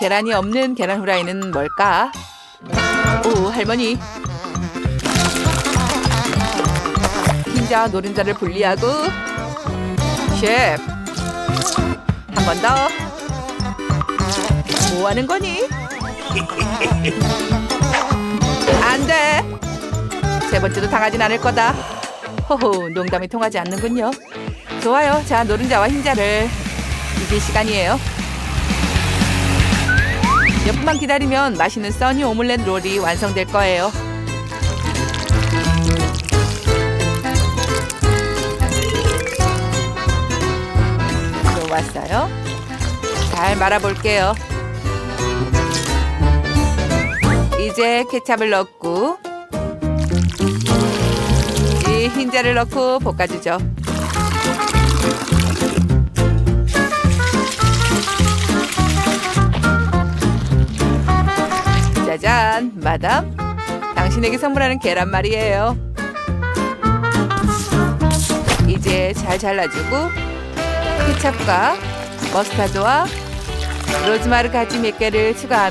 계란이 없는 계란 후라이는 뭘까? 오, 할머니. 흰자와 노른자를 분리하고 셰프 한 번 더. 뭐 하는 거니? 안 돼. 세 번째도 당하진 않을 거다. 호호, 농담이 통하지 않는군요. 좋아요. 자, 노른자와 흰자를 이길 시간이에요. 몇 분만 기다리면 맛있는 써니 오믈렛 롤이 완성될 거예요. 좋았어요. 잘 말아볼게요. 이제 케찹을 넣고 이 흰자를 넣고 볶아주죠. 짜잔, 마담. 당신에게 선물하는 계란말이에요. 이제 잘 잘라주고 케찹과 머스타드와 로즈마르 가지 몇 개를 추가하면